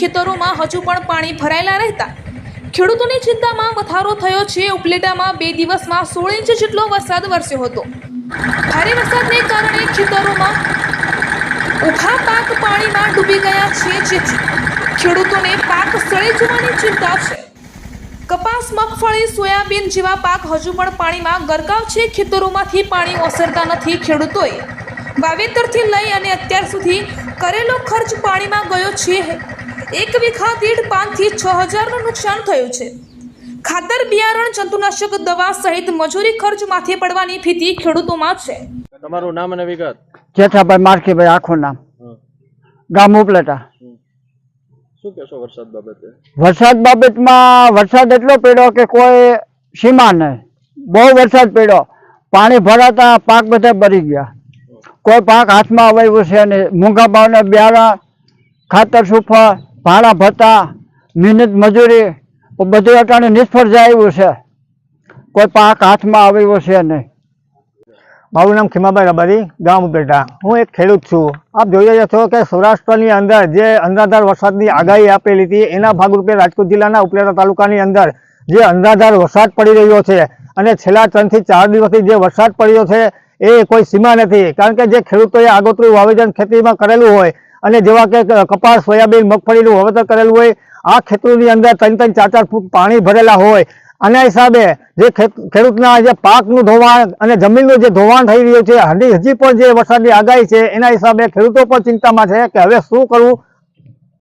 ખેતરોમાં હજુ પણ પાણી ભરાયેલા રહેતા. ખેડૂતોની ચિંતામાં વધારો થયો છે. ઉપલેટામાં બે દિવસમાં સોળ ઇંચ જેટલો વરસાદ વરસ્યો હતો. ભારે વરસાદને કારણે ખેતરોમાં ઊભા પાક પાણીમાં ડૂબી ગયા છે. જેથી ખેડૂતોને પાક સળે જવાની ચિંતા છે. કપાસ, મગફળી, સોયાબીન જેવા પાક હજુ પણ પાણીમાં ગરકાવ છે. ખેતરોમાંથી પાણી ઓસરતા નથી ખેડૂતોએ. વાવેતરથી લઈ અને અત્યાર સુધી કરેલો ખર્ચ પાણીમાં ગયો છે. એક વીઘા દીઠ પાંચથી છ હજારનું નુકસાન થયું છે. ખાતર બિયારણ જંતુનાશક દવા સહિત મજૂરી ખર્ચ માથે પડવાની ભીતિ ખેડૂતોમાં છે. તમારું નામ અને વિગત? જેઠાભાઈ મારકીભાઈ આખું નામ. ગામ ઉપલેટા. શું કહેશો વરસાદ બાબતે? વરસાદ બાબતમાં વરસાદ એટલો પડ્યો કે કોઈ સીમા નહીં. બહુ વરસાદ પડ્યો. પાણી ભરાતા પાક બધા ભરી ગયા. કોઈ પાક હાથમાં આવ્યું છે નહીં. મૂંગા ભાવને બિયારા ખાતર સુફા ભાડા ભત્તા મહેનત મજૂરી બધું અટાણે નિષ્ફળ જાય એવું છે. કોઈ પાક હાથમાં આવ્યો છે નહીં. મારું નામ ખીમાભાઈ રબારી, ગામ ઉપેટા હું એક ખેડૂત છું. આપ જોઈ રહ્યા છો કે સૌરાષ્ટ્રની અંદર જે અંધાધાર વરસાદની આગાહી આપેલી હતી, એના ભાગરૂપે રાજકોટ જિલ્લાના ઉપલેટા તાલુકાની અંદર જે અંધાધાર વરસાદ પડી રહ્યો છે અને છેલ્લા ત્રણથી ચાર દિવસથી જે વરસાદ પડ્યો છે, એ કોઈ સીમા નથી. કારણ કે જે ખેડૂતોએ આગોતરું વાવેતર ખેતીમાં કરેલું હોય અને જેવા કે કપાસ, સોયાબીન, મગફળીનું વાવેતર કરેલું હોય, આ ખેતરોની અંદર ત્રણ ત્રણ ચાર ચાર ફૂટ પાણી ભરેલા હોય. આના હિસાબે જે ખેડૂતના જે પાકનું ધોવાણ અને જમીનનું જે ધોવાણ થઈ રહ્યું છે, હજી હજી પણ જે વરસાદની આગાહી છે, એના હિસાબે ખેડૂતો પણ ચિંતામાં છે કે હવે શું કરવું?